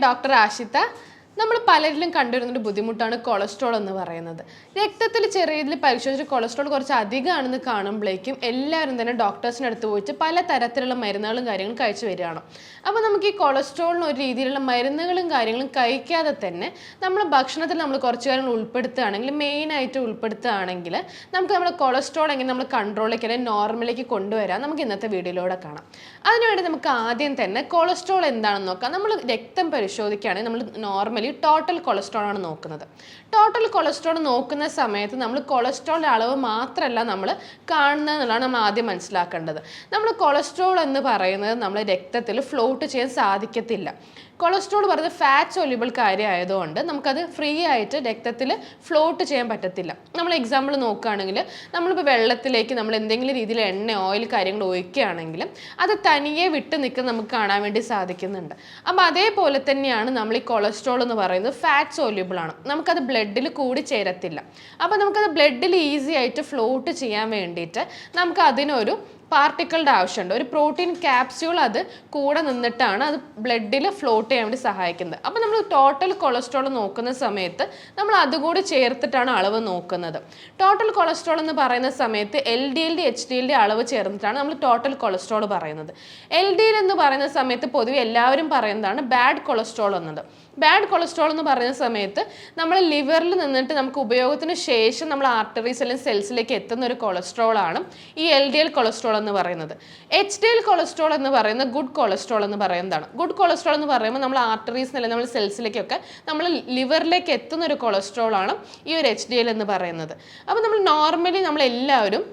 Doctor Ashitha നമ്മൾ പലരിലും കണ്ടുവരുന്നൊരു ബുദ്ധിമുട്ടാണ് കൊളസ്ട്രോൾ എന്ന് പറയുന്നത്. രക്തത്തിൽ ചെറിയ രീതിയിൽ പരിശോധിച്ച് കൊളസ്ട്രോൾ കുറച്ച് അധികമാണെന്ന് കാണുമ്പോഴേക്കും എല്ലാവരും തന്നെ ഡോക്ടേഴ്സിന്റെ അടുത്ത് പോയിട്ട് പല തരത്തിലുള്ള മരുന്നുകളും കാര്യങ്ങളും കഴിച്ചു വരികയാണ്. അപ്പോൾ നമുക്ക് ഈ കൊളസ്ട്രോളിന് ഒരു രീതിയിലുള്ള മരുന്നുകളും കാര്യങ്ങളും കഴിക്കാതെ തന്നെ നമ്മൾ ഭക്ഷണത്തിൽ നമ്മൾ കുറച്ച് കാര്യങ്ങൾ ഉൾപ്പെടുത്തുകയാണെങ്കിൽ മെയിനായിട്ട് ഉൾപ്പെടുത്തുകയാണെങ്കിൽ നമുക്ക് നമ്മുടെ കൊളസ്ട്രോൾ എങ്ങനെ നമ്മൾ കൺട്രോളിലേക്ക് അല്ലെങ്കിൽ നോർമലിലേക്ക് കൊണ്ടുവരാം നമുക്ക് ഇന്നത്തെ വീഡിയോയിലൂടെ കാണാം. അതിനുവേണ്ടി നമുക്ക് ആദ്യം തന്നെ കൊളസ്ട്രോൾ എന്താണെന്ന് നോക്കാം. നമ്മൾ രക്തം പരിശോധിക്കുകയാണെങ്കിൽ നമ്മൾ നോർമലി ടോട്ടൽ കൊളസ്ട്രോൾ ആണ് നോക്കുന്നത്. ടോട്ടൽ കൊളസ്ട്രോൾ നോക്കുന്ന സമയത്ത് നമ്മൾ കൊളസ്ട്രോളിന്റെ അളവ് മാത്രമല്ല നമ്മൾ കാണുന്നത് എന്നുള്ളതാണ് നമ്മൾ ആദ്യം മനസ്സിലാക്കേണ്ടത്. നമ്മൾ കൊളസ്ട്രോൾ എന്ന് പറയുന്നത് നമ്മൾ രക്തത്തിൽ ഫ്ലോട്ട് ചെയ്യാൻ സാധിക്കത്തില്ല. കൊളസ്ട്രോൾ പറഞ്ഞ ഫാറ്റ് സൊല്യൂബിൾ കാര്യമായതുകൊണ്ട് നമുക്കത് ഫ്രീ ആയിട്ട് രക്തത്തിൽ ഫ്ലോട്ട് ചെയ്യാൻ പറ്റത്തില്ല. നമ്മൾ എക്സാമ്പിൾ നോക്കുകയാണെങ്കിൽ നമ്മളിപ്പോൾ വെള്ളത്തിലേക്ക് നമ്മൾ എന്തെങ്കിലും രീതിയിൽ എണ്ണ ഓയിൽ കാര്യങ്ങൾ ഒഴിക്കുകയാണെങ്കിൽ അത് തനിയെ വിട്ട് നിൽക്കുന്ന നമുക്ക് കാണാൻ വേണ്ടി സാധിക്കുന്നുണ്ട്. അപ്പോൾ അതേപോലെ തന്നെയാണ് നമ്മൾ ഈ കൊളസ്ട്രോൾ എന്ന് പറയുന്നത് ഫാറ്റ് സോല്യൂബിൾ ആണ്. നമുക്കത് ബ്ലഡിൽ കൂടി ചേരത്തില്ല. അപ്പോൾ നമുക്കത് ബ്ലഡിൽ ഈസി ആയിട്ട് ഫ്ലോട്ട് ചെയ്യാൻ വേണ്ടിയിട്ട് നമുക്ക് അതിനൊരു പാർട്ടിക്കിളുടെ ആവശ്യമുണ്ട്. ഒരു പ്രോട്ടീൻ ക്യാപ്സ്യൂൾ അത് കൂടെ നിന്നിട്ടാണ് അത് ബ്ലഡിൽ ഫ്ലോട്ട് ചെയ്യാൻ വേണ്ടി സഹായിക്കുന്നത്. അപ്പോൾ നമ്മൾ ടോട്ടൽ കൊളസ്ട്രോൾ നോക്കുന്ന സമയത്ത് നമ്മൾ അതുകൂടി ചേർത്തിട്ടാണ് അളവ് നോക്കുന്നത്. ടോട്ടൽ കൊളസ്ട്രോൾ എന്ന് പറയുന്ന സമയത്ത് L D L D H D L D അളവ് ചേർന്നിട്ടാണ് നമ്മൾ ടോട്ടൽ കൊളസ്ട്രോൾ പറയുന്നത്. എൽ ഡി എൽ എന്ന് പറയുന്ന സമയത്ത് പൊതുവെ എല്ലാവരും പറയുന്നതാണ് ബാഡ് കൊളസ്ട്രോൾ എന്നത്. ബാഡ് കൊളസ്ട്രോൾ എന്ന് പറയുന്ന സമയത്ത് നമ്മൾ ലിവറിൽ നിന്നിട്ട് നമുക്ക് ഉപയോഗത്തിന് ശേഷം നമ്മൾ ആർട്ടറീസ് അല്ലെങ്കിൽ സെൽസിലേക്ക് എത്തുന്ന ഒരു കൊളസ്ട്രോൾ ആണ് ഈ എൽ ഡി എൽ കൊളസ്ട്രോൾ എന്ന് പറയുന്നത്. എച്ച് ഡി എൽ കൊളസ്ട്രോൾ എന്ന് പറയുന്നത് ഗുഡ് കൊളസ്ട്രോൾ എന്ന് പറയുന്നതാണ്. ഗുഡ് കൊളസ്ട്രോൾ എന്ന് പറയുമ്പോൾ നമ്മൾ ആർട്ടറീസ് അല്ലെങ്കിൽ നമ്മൾ സെൽസിലേക്കൊക്കെ നമ്മൾ ലിവറിലേക്ക് എത്തുന്ന ഒരു കൊളസ്ട്രോൾ ആണ് ഈ ഒരു എച്ച് ഡി എൽ എന്ന് പറയുന്നത്. അപ്പോൾ നമ്മൾ നോർമലി നമ്മൾ എല്ലാവരും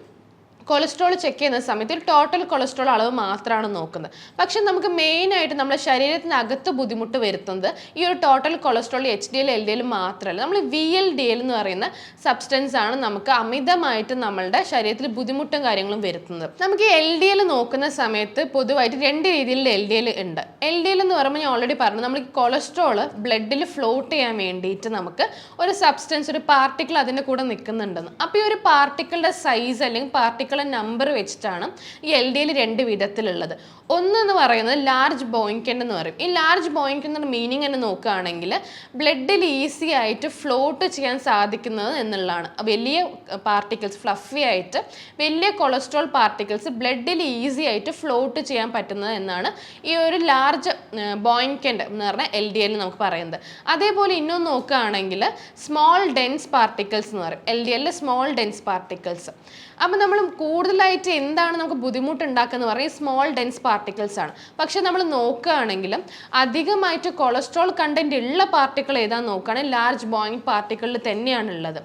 കൊളസ്ട്രോൾ ചെക്ക് ചെയ്യുന്ന സമയത്ത് ടോട്ടൽ കൊളസ്ട്രോൾ അളവ് മാത്രമാണ് നോക്കുന്നത്. പക്ഷെ നമുക്ക് മെയിനായിട്ട് നമ്മുടെ ശരീരത്തിനകത്ത് ബുദ്ധിമുട്ട് വരുത്തുന്നത് ഈ ഒരു total cholesterol H D L L D L മാത്രമല്ല നമ്മൾ വി എൽ ഡി എൽ എന്ന് പറയുന്ന സബ്സ്റ്റൻസ് ആണ് നമുക്ക് അമിതമായിട്ട് നമ്മളുടെ ശരീരത്തിൽ ബുദ്ധിമുട്ടും കാര്യങ്ങളും വരുത്തുന്നത്. നമുക്ക് എൽ ഡി എൽ നോക്കുന്ന സമയത്ത് പൊതുവായിട്ട് രണ്ട് രീതിയിലുള്ള എൽ ഡി എൽ ഉണ്ട്. എൽ ഡി എൽ എന്ന് പറയുമ്പോൾ ഞാൻ ഓൾറെഡി പറഞ്ഞു നമ്മൾ കൊളസ്ട്രോൾ ബ്ലഡിൽ ഫ്ലോട്ട് ചെയ്യാൻ വേണ്ടിയിട്ട് നമുക്ക് ഒരു സബ്സ്റ്റൻസ് ഒരു പാർട്ടിക്കിൾ അതിന്റെ കൂടെ നിൽക്കുന്നുണ്ടെന്ന്. അപ്പോൾ ഈ ഒരു പാർട്ടിക്കിളുടെ സൈസ് അല്ലെങ്കിൽ പാർട്ടിക്കിൾ പാർട്ടിക്കിളെ നമ്പർ വെച്ചിട്ടാണ് ഈ എൽ ഡി എൽ രണ്ട് വിധത്തിലുള്ളത്. ഒന്നെന്ന് പറയുന്നത് ലാർജ് ബോയിങ്കന്റ് എന്ന് പറയും. ഈ ലാർജ് എന്ന മീനിങ് തന്നെ നോക്കുകയാണെങ്കിൽ ബ്ലഡിൽ ഈസി ആയിട്ട് ഫ്ലോട്ട് ചെയ്യാൻ സാധിക്കുന്നത് എന്നുള്ളതാണ്. വലിയ പാർട്ടിക്കിൾസ് ഫ്ലഫി ആയിട്ട് വലിയ കൊളസ്ട്രോൾ പാർട്ടിക്കിൾസ് ബ്ലഡിൽ ഈസി ആയിട്ട് ഫ്ലോട്ട് ചെയ്യാൻ പറ്റുന്നത് എന്നാണ് ഈ ഒരു ലാർജ് ബോയിങ്കന്റ് എന്ന് പറഞ്ഞാൽ എൽ ഡി എൽ നമുക്ക് പറയുന്നത്. അതേപോലെ ഇന്നും നോക്കുകയാണെങ്കിൽ സ്മോൾ ഡെൻസ് പാർട്ടിക്കിൾസ് എന്ന് പറയും. എൽ ഡി എല്ലിൽ സ്മോൾ ഡെൻസ് പാർട്ടിക്കിൾസ് അപ്പം നമ്മൾ കൂടുതലായിട്ട് എന്താണ് നമുക്ക് ബുദ്ധിമുട്ടുണ്ടാക്കുന്നത് പറഞ്ഞാൽ സ്മോൾ ഡെൻസ് പാർട്ടിക്കിൾസ് ആണ്. പക്ഷെ നമ്മൾ നോക്കുകയാണെങ്കിൽ അധികമായിട്ട് കൊളസ്ട്രോൾ കണ്ടന്റ് ഉള്ള പാർട്ടിക്കിൾ ഏതാണെന്ന് നോക്കുകയാണെങ്കിൽ ലാർജ് ബോയിങ് പാർട്ടിക്കിളിൽ തന്നെയാണ് ഉള്ളത്.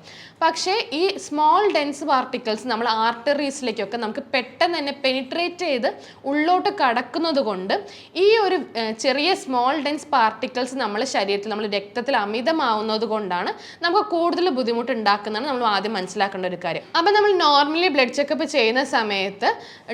പക്ഷേ ഈ സ്മോൾ ഡെൻസ് പാർട്ടിക്കിൾസ് നമ്മൾ ആർട്ടറീസിലേക്കൊക്കെ നമുക്ക് പെട്ടെന്ന് തന്നെ പെനിട്രേറ്റ് ചെയ്ത് ഉള്ളോട്ട് കടക്കുന്നത് കൊണ്ട് ഈ ഒരു ചെറിയ സ്മോൾ ഡെൻസ് പാർട്ടിക്കിൾസ് നമ്മൾ ശരീരത്തിൽ നമ്മൾ രക്തത്തിൽ അമിതമാവുന്നത് കൊണ്ടാണ് നമുക്ക് കൂടുതൽ ബുദ്ധിമുട്ട് ഉണ്ടാക്കുന്നതാണ് നമ്മൾ ആദ്യം മനസ്സിലാക്കേണ്ട ഒരു കാര്യം. അപ്പം നമ്മൾ നോർമലി ബ്ലഡ് ചെക്കപ്പ് ചെയ്യുന്ന സമയത്ത്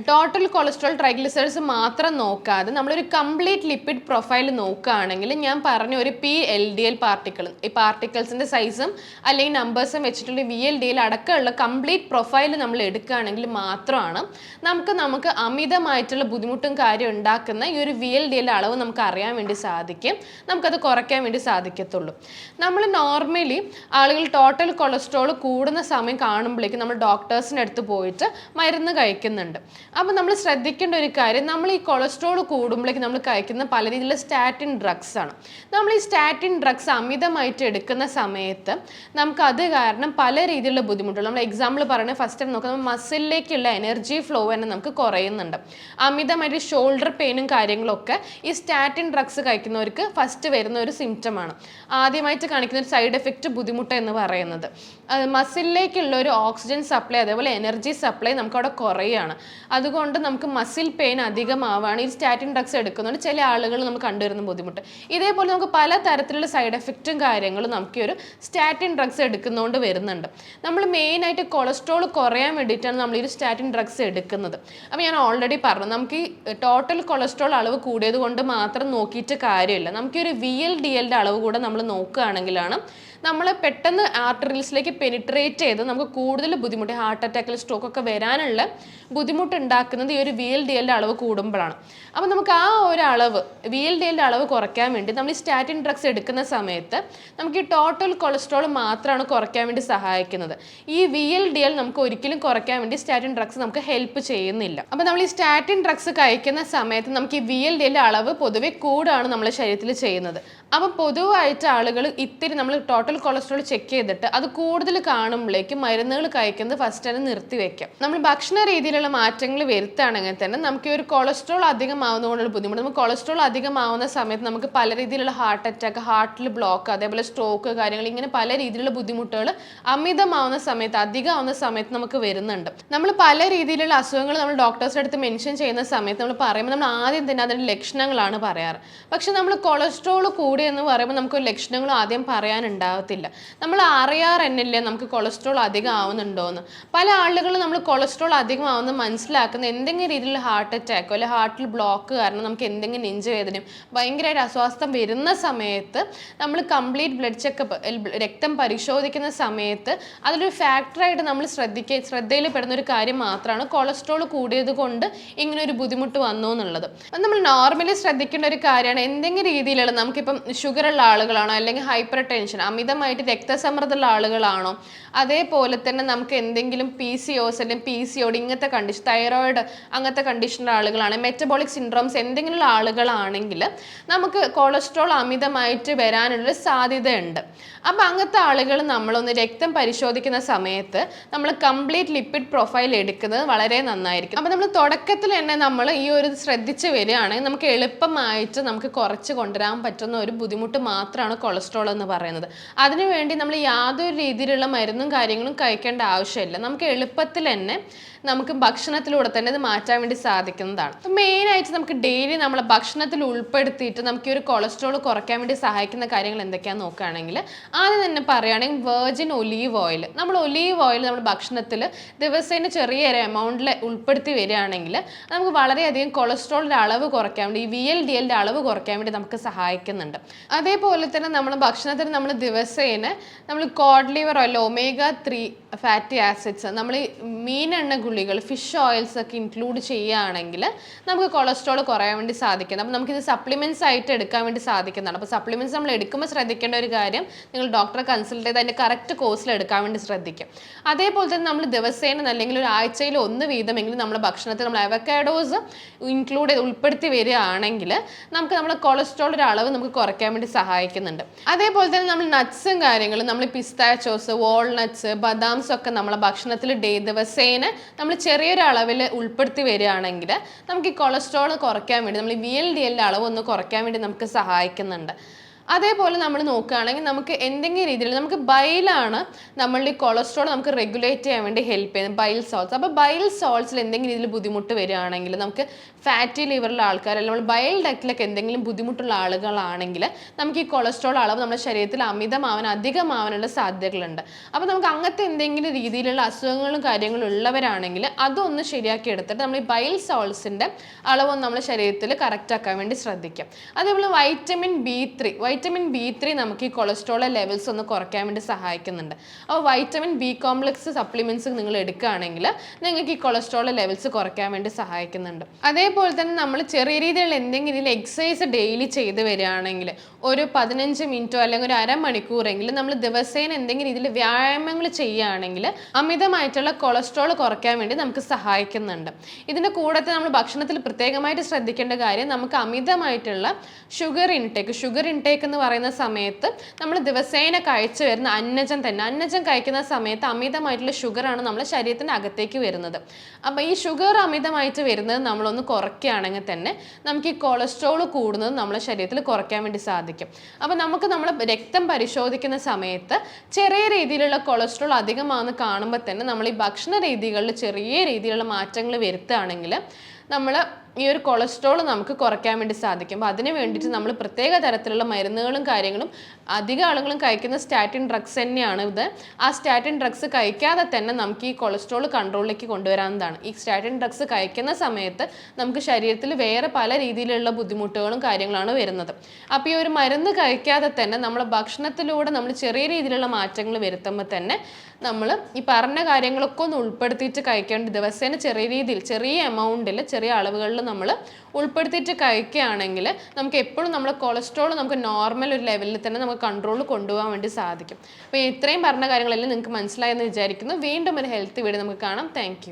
ടോട്ടൽ കൊളസ്ട്രോൾ ട്രൈഗ്ലിസൈഡ്സ് മാത്രം നോക്കാതെ നമ്മളൊരു കംപ്ലീറ്റ് ലിപ്പിഡ് പ്രൊഫൈൽ നോക്കുകയാണെങ്കിൽ ഞാൻ പറഞ്ഞ ഒരു P L D L particle ഈ പാർട്ടിക്കിൾസിന്റെ സൈസും അല്ലെങ്കിൽ നമ്പേഴ്സും വെച്ചിട്ടുള്ള വി എൽ ഡി എൽ അടക്കമുള്ള കംപ്ലീറ്റ് പ്രൊഫൈൽ നമ്മൾ എടുക്കുകയാണെങ്കിൽ മാത്രമാണ് നമുക്ക് നമുക്ക് അമിതമായിട്ടുള്ള ബുദ്ധിമുട്ടും കാര്യം ഉണ്ടാക്കുന്ന ഈ ഒരു വി എൽ ഡി എൽ അളവ് നമുക്ക് അറിയാൻ വേണ്ടി സാധിക്കും. നമുക്കത് കുറയ്ക്കാൻ വേണ്ടി സാധിക്കത്തുള്ളൂ. നമ്മൾ നോർമലി ആളുകൾ ടോട്ടൽ കൊളസ്ട്രോൾ കൂടുന്ന സമയം കാണുമ്പോഴേക്കും നമ്മൾ ഡോക്ടേഴ്സിന്റെ അടുത്ത് പോയിട്ട് മരുന്ന് കഴിക്കുന്നുണ്ട്. അപ്പോൾ നമ്മൾ ശ്രദ്ധിക്കേണ്ട ഒരു കാര്യം നമ്മൾ ഈ കൊളസ്ട്രോൾ കൂടുമ്പോഴേക്ക് നമ്മൾ കഴിക്കുന്ന പല രീതിയിലുള്ള സ്റ്റാറ്റിൻ ഡ്രഗ്സ് ആണ്. നമ്മൾ ഈ സ്റ്റാറ്റിൻ ഡ്രഗ്സ് അമിതമായിട്ട് എടുക്കുന്ന സമയത്ത് നമുക്ക് അത് കാരണം പല രീതിയിലുള്ള ബുദ്ധിമുട്ടുകൾ നമ്മൾ എക്സാമ്പിൾ പറയുന്നത് ഫസ്റ്റ് ടൈം നമ്മൾ മസിലിലേക്കുള്ള എനർജി ഫ്ലോ തന്നെ നമുക്ക് കുറയുന്നുണ്ട്. അമിതമായിട്ട് ഷോൾഡർ പെയിനും കാര്യങ്ങളൊക്കെ ഈ സ്റ്റാറ്റിൻ ഡ്രഗ്സ് കഴിക്കുന്നവർക്ക് ഫസ്റ്റ് വരുന്ന ഒരു സിംറ്റമാണ് ആദ്യമായിട്ട് കാണിക്കുന്ന ഒരു സൈഡ് എഫക്റ്റ് ബുദ്ധിമുട്ട് എന്ന് പറയുന്നത്. മസിലിലേക്കുള്ള ഒരു ഓക്സിജൻ സപ്ലൈ അതേപോലെ എനർജി സപ്ലൈ നമുക്ക് അവിടെ കുറയുകയാണ് അതുകൊണ്ട് നമുക്ക് മസിൽ പെയിൻ അധികമാവാണ്. ഈ സ്റ്റാറ്റിൻ ഡ്രഗ്സ് എടുക്കുന്നതുകൊണ്ട് ചില ആളുകൾ നമുക്ക് കണ്ടുവരുന്ന ബുദ്ധിമുട്ട്. ഇതേപോലെ നമുക്ക് പല തരത്തിലുള്ള സൈഡ് എഫക്റ്റും കാര്യങ്ങളും നമുക്ക് ഒരു സ്റ്റാറ്റിൻ ഡ്രഗ്സ് എടുക്കുന്നതുകൊണ്ട് വരുന്നുണ്ട്. നമ്മൾ മെയിനായിട്ട് കൊളസ്ട്രോൾ കുറയാൻ വേണ്ടിയിട്ടാണ് നമ്മൾ ഈ സ്റ്റാറ്റിൻ ഡ്രഗ്സ് എടുക്കുന്നത്. അപ്പോൾ ഞാൻ ഓൾറെഡി പറഞ്ഞു നമുക്ക് ഈ ടോട്ടൽ കൊളസ്ട്രോൾ അളവ് കൂടിയത് കൊണ്ട് മാത്രം നോക്കിയിട്ട് കാര്യമില്ല. നമുക്ക് ഒരു വി എൽ ഡി എല്ലിന്റെ അളവ് കൂടെ നമ്മൾ നോക്കുകയാണെങ്കിലാണ് നമ്മൾ പെട്ടെന്ന് ആർട്ടറീസിലേക്ക് പെനിട്രേറ്റ് ചെയ്ത് നമുക്ക് കൂടുതൽ ബുദ്ധിമുട്ട് ഹാർട്ട് അറ്റാക്കിൽ സ്ട്രോക്കൊക്കെ വരാനുള്ള ബുദ്ധിമുട്ടുണ്ടാക്കുന്നത് ഈ ഒരു വി എൽ ഡി എല്ലിന്റെ അളവ് കൂടുമ്പോഴാണ്. അപ്പോൾ നമുക്ക് ആ ഒരു അളവ് വി എൽ ഡി എല്ലിന്റെ അളവ് കുറയ്ക്കാൻ വേണ്ടി നമ്മൾ ഈ സ്റ്റാറ്റിൻ ഡ്രഗ്സ് എടുക്കുന്ന സമയത്ത് നമുക്ക് ഈ ടോട്ടൽ കൊളസ്ട്രോൾ മാത്രമാണ് കുറയ്ക്കാൻ വേണ്ടി സഹായിക്കുന്നത്. ഈ വി എൽ ഡി എൽ നമുക്ക് ഒരിക്കലും കുറയ്ക്കാൻ വേണ്ടി സ്റ്റാറ്റിൻ ഡ്രഗ്സ് നമുക്ക് ഹെൽപ്പ് ചെയ്യുന്നില്ല. അപ്പോൾ നമ്മൾ ഈ സ്റ്റാറ്റിൻ ഡ്രഗ്സ് കഴിക്കുന്ന സമയത്ത് നമുക്ക് ഈ വി എൽ ഡി എല്ലിന്റെ അളവ് പൊതുവെ കൂടാണ് നമ്മുടെ ശരീരത്തിൽ ചെയ്യുന്നത്. അപ്പം പൊതുവായിട്ട് ആളുകൾ ഇത്തിരി നമ്മൾ ടോട്ടൽ കൊളസ്ട്രോൾ ചെക്ക് ചെയ്തിട്ട് അത് കൂടുതൽ കാണുമ്പോഴേക്കും മരുന്നുകൾ കഴിക്കുന്നത് ഫസ്റ്റ് തന്നെ നിർത്തി വെക്കാം. നമ്മൾ ഭക്ഷണ രീതിയിലുള്ള മാറ്റങ്ങൾ വരുത്തുകയാണെങ്കിൽ തന്നെ നമുക്ക് ഈ ഒരു കൊളസ്ട്രോൾ അധികമാവുന്നതുകൊണ്ടുള്ള ബുദ്ധിമുട്ട് നമുക്ക് കൊളസ്ട്രോൾ അധികമാവുന്ന സമയത്ത് നമുക്ക് പല രീതിയിലുള്ള ഹാർട്ട് അറ്റാക്ക് ഹാർട്ടിൽ ബ്ലോക്ക് അതേപോലെ സ്ട്രോക്ക് കാര്യങ്ങൾ ഇങ്ങനെ പല രീതിയിലുള്ള ബുദ്ധിമുട്ടുകൾ അമിതമാവുന്ന സമയത്ത് അധികമാവുന്ന സമയത്ത് നമുക്ക് വരുന്നുണ്ട്. നമ്മൾ പല രീതിയിലുള്ള അസുഖങ്ങൾ നമ്മൾ ഡോക്ടേഴ്സിന്റെ അടുത്ത് മെൻഷൻ ചെയ്യുന്ന സമയത്ത് നമ്മൾ പറയുമ്പോൾ നമ്മൾ ആദ്യം തന്നെ അതിന്റെ ലക്ഷണങ്ങളാണ് പറയാറ്. പക്ഷെ നമ്മൾ കൊളസ്ട്രോൾ കൂടി എന്ന് പറയുമ്പോൾ നമുക്ക് ലക്ഷണങ്ങൾ ആദ്യം പറയാനുണ്ടാവത്തില്ല നമ്മൾ അറിയാറ് തന്നെയല്ലേ നമുക്ക് കൊളസ്ട്രോൾ അധികം ആവുന്നുണ്ടോ എന്ന് പല ആളുകളും നമ്മൾ കൊളസ്ട്രോൾ അധികം അധികമാവുന്ന മനസ്സിലാക്കുന്ന. എന്തെങ്കിലും രീതിയിലുള്ള ഹാർട്ട് അറ്റാക്കോ അല്ലെങ്കിൽ ഹാർട്ടിൽ ബ്ലോക്ക് കാരണം നമുക്ക് എന്തെങ്കിലും നെഞ്ചുവേദനയും ഭയങ്കരമായിട്ട് അസ്വാസ്ഥം വരുന്ന സമയത്ത് നമ്മൾ കംപ്ലീറ്റ് ബ്ലഡ് ചെക്കപ്പ് രക്തം പരിശോധിക്കുന്ന സമയത്ത് അതിലൊരു ഫാക്ടറായിട്ട് നമ്മൾ ശ്രദ്ധിക്കുക ശ്രദ്ധയിൽ പെടുന്ന ഒരു കാര്യം മാത്രമാണ് കൊളസ്ട്രോൾ കൂടിയത് കൊണ്ട് ഇങ്ങനെ ഒരു ബുദ്ധിമുട്ട് വന്നു എന്നുള്ളത് നമ്മൾ നോർമലി ശ്രദ്ധിക്കേണ്ട ഒരു കാര്യമാണ്. എന്തെങ്കിലും രീതിയിലുള്ള നമുക്കിപ്പം ഷുഗർ ഉള്ള ആളുകളാണോ അല്ലെങ്കിൽ ഹൈപ്പർ ടെൻഷൻ അമിതമായിട്ട് രക്തസമ്മർദ്ദമുള്ള ആളുകളാണോ? അതേപോലെ തന്നെ നമുക്ക് എന്തെങ്കിലും പി സി ഒസ് അല്ലെങ്കിൽ പി സി ഒഡ് ഇങ്ങനത്തെ കണ്ടീഷൻ തൈറോയിഡ് അങ്ങനത്തെ കണ്ടീഷനുള്ള ആളുകളാണ് മെറ്റബോളിക് സിൻഡ്രോംസ് എന്തെങ്കിലും ആളുകളാണെങ്കിൽ നമുക്ക് കൊളസ്ട്രോൾ അമിതമായിട്ട് വരാനുള്ള സാധ്യതയുണ്ട്. അപ്പം അങ്ങനത്തെ ആളുകൾ നമ്മളൊന്ന് രക്തം പരിശോധിക്കുന്ന സമയത്ത് നമ്മൾ കംപ്ലീറ്റ് ലിപ്പിഡ് പ്രൊഫൈൽ എടുക്കുന്നത് വളരെ നന്നായിരിക്കും. അപ്പം നമ്മൾ തുടക്കത്തിൽ തന്നെ നമ്മൾ ഈ ഒരു ശ്രദ്ധിച്ച് വരികയാണെങ്കിൽ നമുക്ക് എളുപ്പമായിട്ട് നമുക്ക് കുറച്ച് കൊണ്ടുവരാൻ പറ്റുന്ന ഒരു ബുദ്ധിമുട്ട് മാത്രമാണ് കൊളസ്ട്രോൾ എന്ന് പറയുന്നത്. അതിനുവേണ്ടി നമ്മൾ യാതൊരു രീതിയിലുള്ള മരുന്നും കാര്യങ്ങളും കഴിക്കേണ്ട ആവശ്യമില്ല. നമുക്ക് എളുപ്പത്തിൽ തന്നെ നമുക്ക് ഭക്ഷണത്തിലൂടെ തന്നെ ഇത് മാറ്റാൻ വേണ്ടി സാധിക്കുന്നതാണ്. മെയിനായിട്ട് നമുക്ക് ഡെയിലി നമ്മളെ ഭക്ഷണത്തിൽ ഉൾപ്പെടുത്തിയിട്ട് നമുക്ക് ഈ ഒരു കൊളസ്ട്രോൾ കുറയ്ക്കാൻ വേണ്ടി സഹായിക്കുന്ന കാര്യങ്ങൾ എന്തൊക്കെയാണെന്ന് നോക്കുകയാണെങ്കിൽ ആദ്യം തന്നെ പറയുകയാണെങ്കിൽ വെർജിൻ ഒലീവ് ഓയിൽ നമ്മൾ ഒലീവ് ഓയിൽ നമ്മൾ ഭക്ഷണത്തിൽ ദിവസേന ചെറിയൊരു എമൗണ്ടിൽ ഉൾപ്പെടുത്തി വരികയാണെങ്കിൽ നമുക്ക് വളരെയധികം കൊളസ്ട്രോളിന്റെ അളവ് കുറയ്ക്കാൻ വേണ്ടി വി എൽ ഡി എല്ലിന്റെ അളവ് കുറയ്ക്കാൻ വേണ്ടി നമുക്ക് സഹായിക്കുന്നുണ്ട്. അതേപോലെ തന്നെ നമ്മൾ ഭക്ഷണത്തിൽ നമ്മൾ ദിവസേന നമ്മൾ cod liver oil omega three fatty acids നമ്മൾ മീനെണ്ണ മീനെണ്ണ ഗുളികൾ ഫിഷ് ഓയിൽസ് ഒക്കെ ഇൻക്ലൂഡ് ചെയ്യുകയാണെങ്കിൽ നമുക്ക് കൊളസ്ട്രോൾ കുറയാൻ വേണ്ടി സാധിക്കുന്നത് അപ്പോൾ നമുക്കിത് സപ്ലിമെന്റ്സ് ആയിട്ട് എടുക്കാൻ വേണ്ടി സാധിക്കുന്നതാണ്. അപ്പോൾ സപ്ലിമെന്റ്സ് നമ്മൾ എടുക്കുമ്പോൾ ശ്രദ്ധിക്കേണ്ട ഒരു കാര്യം നിങ്ങൾ ഡോക്ടറെ കൺസൾട്ട് ചെയ്ത് അതിന്റെ കറക്റ്റ് കോഴ്സിൽ എടുക്കാൻ വേണ്ടി ശ്രദ്ധിക്കും. അതേപോലെ തന്നെ നമ്മൾ ദിവസേന അല്ലെങ്കിൽ ഒരു ആഴ്ചയിൽ ഒന്ന് വീതമെങ്കിലും നമ്മുടെ ഭക്ഷണത്തിൽ നമ്മൾ അവക്കാഡോസ് ഇൻക്ലൂഡ് ചെയ്ത് ഉൾപ്പെടുത്തി വരികയാണെങ്കിൽ നമുക്ക് നമ്മുടെ കൊളസ്ട്രോളിന്റെ അളവ് നമുക്ക് കുറയ്ക്കാൻ വേണ്ടി സഹായിക്കുന്നുണ്ട്. അതേപോലെ തന്നെ നമ്മൾ നട്ട്സും കാര്യങ്ങളും നമ്മൾ പിസ്താച്ചോസ് വാൾനട്ട്സ് ബദാംസ് ഒക്കെ നമ്മളെ ഭക്ഷണത്തിൽ ഡേ ദിവസേന നമ്മൾ ചെറിയൊരു അളവിൽ ഉൾപ്പെടുത്തി വരികയാണെങ്കിൽ നമുക്ക് ഈ കൊളസ്ട്രോൾ കുറയ്ക്കാൻ വേണ്ടി നമ്മൾ വി എൽ ഡി എല്ലിന്റെ അളവ് ഒന്ന് കുറയ്ക്കാൻ വേണ്ടി നമുക്ക് സഹായിക്കുന്നുണ്ട്. അതേപോലെ നമ്മൾ നോക്കുകയാണെങ്കിൽ നമുക്ക് എന്തെങ്കിലും രീതിയിൽ നമുക്ക് ബൈലാണ് നമ്മളുടെ കൊളസ്ട്രോൾ നമുക്ക് റെഗുലേറ്റ് ചെയ്യാൻ വേണ്ടി ഹെൽപ്പ് ചെയ്യുന്നത് ബൈൽ സോൾസ് അപ്പോൾ ബൈൽ സോൾസിൽ എന്തെങ്കിലും രീതിയിൽ ബുദ്ധിമുട്ട് വരികയാണെങ്കിൽ നമുക്ക് ഫാറ്റി ലിവറിലുള്ള ആൾക്കാർ അല്ലെങ്കിൽ നമ്മൾ ബൈൽ ഡക്റ്റിലൊക്കെ എന്തെങ്കിലും ബുദ്ധിമുട്ടുള്ള ആളുകളാണെങ്കിൽ നമുക്ക് ഈ കൊളസ്ട്രോൾ അളവ് നമ്മുടെ ശരീരത്തിൽ അമിതമാവാൻ അധികമാവാനുള്ള സാധ്യതകളുണ്ട്. അപ്പോൾ നമുക്ക് അങ്ങനത്തെ എന്തെങ്കിലും രീതിയിലുള്ള അസുഖങ്ങളും കാര്യങ്ങളും ഉള്ളവരാണെങ്കിൽ അതൊന്ന് ശരിയാക്കി എടുത്തിട്ട് നമ്മൾ ഈ ബൈൽ സോൾസിന്റെ അളവൊന്ന് നമ്മുടെ ശരീരത്തിൽ കറക്റ്റാക്കാൻ വേണ്ടി ശ്രദ്ധിക്കാം. അതേപോലെ vitamin B three vitamin B three നമുക്ക് ഈ കൊളസ്ട്രോൾ ലെവൽസ് ഒന്ന് കുറയ്ക്കാൻ വേണ്ടി സഹായിക്കുന്നുണ്ട്. അപ്പോൾ വൈറ്റമിൻ ബി കോംപ്ലക്സ് സപ്ലിമെന്റ്സ് നിങ്ങൾ എടുക്കുകയാണെങ്കിൽ നിങ്ങൾക്ക് ഈ കൊളസ്ട്രോൾ ലെവൽസ് കുറയ്ക്കാൻ വേണ്ടി സഹായിക്കുന്നുണ്ട്. അതേപോലെ തന്നെ നമ്മൾ ചെറിയ രീതിയിലുള്ള എന്തെങ്കിലും രീതിയിൽ എക്സസൈസ് ഡെയിലി ചെയ്ത് വരികയാണെങ്കിൽ ഒരു പതിനഞ്ച് മിനിറ്റോ അല്ലെങ്കിൽ ഒരു അരമണിക്കൂറെങ്കിലും നമ്മൾ ദിവസേന എന്തെങ്കിലും രീതിയിൽ വ്യായാമങ്ങൾ ചെയ്യുകയാണെങ്കിൽ അമിതമായിട്ടുള്ള കൊളസ്ട്രോൾ കുറയ്ക്കാൻ വേണ്ടി നമുക്ക് സഹായിക്കുന്നുണ്ട്. ഇതിന്റെ കൂടെ നമ്മൾ ഭക്ഷണത്തിൽ പ്രത്യേകമായിട്ട് ശ്രദ്ധിക്കേണ്ട കാര്യം നമുക്ക് അമിതമായിട്ടുള്ള ഷുഗർ ഇൻടേക്ക് ഷുഗർ ഇൻടേക്ക് എന്ന് പറയുന്ന സമയത്ത് നമ്മൾ ദിവസേന കഴിച്ചു വരുന്ന അന്നജം തന്നെ. അന്നജം കഴിക്കുന്ന സമയത്ത് അമിതമായിട്ടുള്ള ഷുഗറാണ് നമ്മുടെ ശരീരത്തിന്റെ അകത്തേക്ക് വരുന്നത്. അപ്പോൾ ഈ ഷുഗർ അമിതമായിട്ട് വരുന്നത് നമ്മളൊന്ന് കുറയ്ക്കുകയാണെങ്കിൽ തന്നെ നമുക്ക് ഈ കൊളസ്ട്രോൾ കൂടുന്നത് നമ്മുടെ ശരീരത്തിൽ കുറയ്ക്കാൻ വേണ്ടി സാധിക്കും. അപ്പോൾ നമുക്ക് നമ്മൾ രക്തം പരിശോധിക്കുന്ന സമയത്ത് ചെറിയ രീതിയിലുള്ള കൊളസ്ട്രോൾ അധികമാണെന്ന് കാണുമ്പോൾ തന്നെ നമ്മൾ ഈ ഭക്ഷണ രീതികളിൽ ചെറിയ രീതിയിലുള്ള മാറ്റങ്ങൾ വരുത്തുകയാണെങ്കിൽ നമ്മൾ ഈ ഒരു കൊളസ്ട്രോൾ നമുക്ക് കുറയ്ക്കാൻ വേണ്ടി സാധിക്കും അപ്പോൾ അതിന് വേണ്ടിയിട്ട് നമ്മൾ പ്രത്യേക തരത്തിലുള്ള മരുന്നുകളും കാര്യങ്ങളും അധിക ആളുകളും കഴിക്കുന്ന സ്റ്റാറ്റിൻ ഡ്രഗ്സ് തന്നെയാണ് ഇത്. ആ സ്റ്റാറ്റിൻ ഡ്രഗ്സ് കഴിക്കാതെ തന്നെ നമുക്ക് ഈ കൊളസ്ട്രോൾ കൺട്രോളിലേക്ക് കൊണ്ടുവരാവുന്നതാണ്. ഈ സ്റ്റാറ്റിൻ ഡ്രഗ്സ് കഴിക്കുന്ന സമയത്ത് നമുക്ക് ശരീരത്തിൽ വേറെ പല രീതിയിലുള്ള ബുദ്ധിമുട്ടുകളും കാര്യങ്ങളാണ് വരുന്നത്. അപ്പോൾ ഈ ഒരു മരുന്ന് കഴിക്കാതെ തന്നെ നമ്മൾ ഭക്ഷണത്തിലൂടെ നമ്മൾ ചെറിയ രീതിയിലുള്ള മാറ്റങ്ങൾ വരുത്തുമ്പോൾ തന്നെ നമ്മൾ ഈ പറഞ്ഞ കാര്യങ്ങളൊക്കെ ഒന്ന് ഉൾപ്പെടുത്തിയിട്ട് കഴിക്കേണ്ട ദിവസേന ചെറിയ രീതിയിൽ ചെറിയ എമൗണ്ടിൽ ചെറിയ അളവുകളിൽ നമ്മൾ ഉൾപ്പെടുത്തിയിട്ട് കഴിക്കുകയാണെങ്കിൽ നമുക്ക് എപ്പോഴും നമ്മൾ കൊളസ്ട്രോൾ നമുക്ക് നോർമൽ ഒരു ലെവലിൽ തന്നെ നമുക്ക് കൺട്രോൾ കൊണ്ടുപോകാൻ വേണ്ടി സാധിക്കും. അപ്പോൾ ഇത്രയും പറഞ്ഞ കാര്യങ്ങളെല്ലാം നിങ്ങൾക്ക് മനസ്സിലായെന്ന് വിചാരിക്കുന്നു. വീണ്ടും ഒരു ഹെൽത്ത് വീഡിയോ നമുക്ക് കാണാം. താങ്ക്